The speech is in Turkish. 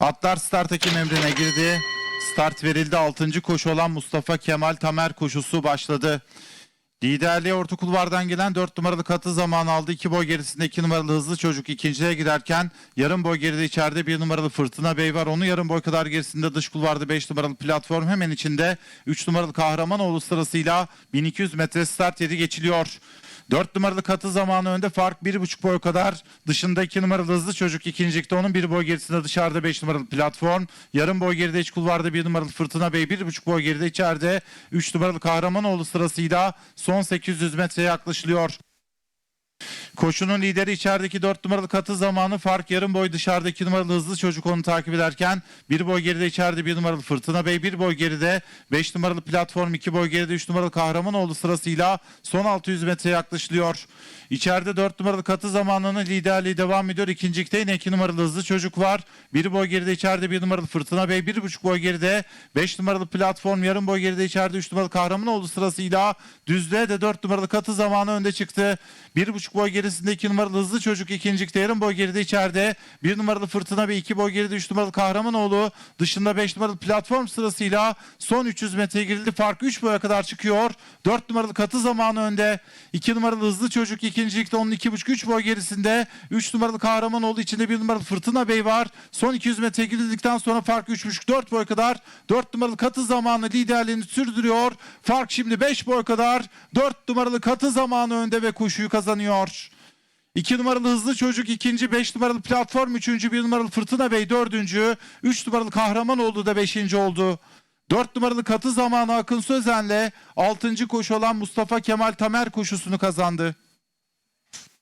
Atlar start hakem emrine girdi. Start verildi. 6. koşu olan Mustafa Kemal Tamer koşusu başladı. Liderliğe orta kulvardan gelen 4 numaralı katı zaman aldı. 2 boy gerisinde 2 numaralı hızlı çocuk ikinciye giderken yarım boy geride içeride 1 numaralı Fırtına Bey var. Onu yarım boy kadar gerisinde dış kulvarda 5 numaralı platform hemen içinde 3 numaralı Kahramanoğlu sırasıyla 1200 metre start yeri geçiliyor. 4 numaralı katı zamanı önde fark 1,5 boy kadar. Dışında 2 numaralı hızlı çocuk ikincilikte onun 1 boy gerisinde dışarıda 5 numaralı platform. Yarım boy geride iç kulvarda 1 numaralı Fırtına Bey 1,5 boy geride içeride 3 numaralı Kahramanoğlu sırasıyla son 800 metreye yaklaşılıyor. Koşunun lideri içerideki 4 numaralı katı zamanı fark yarım boy dışarıdaki numaralı hızlı çocuk onu takip ederken bir boy geride içeride bir numaralı Fırtına Bey bir boy geride 5 numaralı platform 2 boy geride 3 numaralı Kahramanoğlu sırasıyla son 600 metreye yaklaşılıyor. İçeride 4 numaralı katı zamanının liderliği devam ediyor. İkincilikte yine 2 numaralı hızlı çocuk var. Bir boy geride içeride bir numaralı Fırtına Bey bir buçuk boy geride 5 numaralı platform yarım boy geride içeride 3 numaralı Kahramanoğlu sırasıyla düzlüğe de 4 numaralı katı zamanı önde çıktı. Bir buçuk boy gerisinde 2 numaralı hızlı çocuk ikincilikte yarım boy geride içeride. Bir numaralı Fırtına Bey 2 boy geride 3 numaralı Kahramanoğlu dışında 5 numaralı platform sırasıyla son 300 metreye girildi. Fark 3 boya kadar çıkıyor. 4 numaralı katı zamanı önde. 2 numaralı hızlı çocuk ikincilikte onun 2,5-3 boy gerisinde. 3 numaralı Kahramanoğlu içinde 1 numaralı Fırtına Bey var. Son 200 metre girildikten sonra fark 3,5-4 boy kadar. 4 numaralı katı zamanı liderliğini sürdürüyor. Fark şimdi 5 boy kadar. 4 numaralı katı zamanı önde ve koşuyu kazanıyor. 2 numaralı hızlı çocuk ikinci, 5 numaralı platform üçüncü, 1 numaralı Fırtına Bey dördüncü, 3 numaralı Kahramanoğlu da beşinci oldu. 4 numaralı katı zamanı Akın Sözen'le 6. koşu olan Mustafa Kemal Tamer koşusunu kazandı.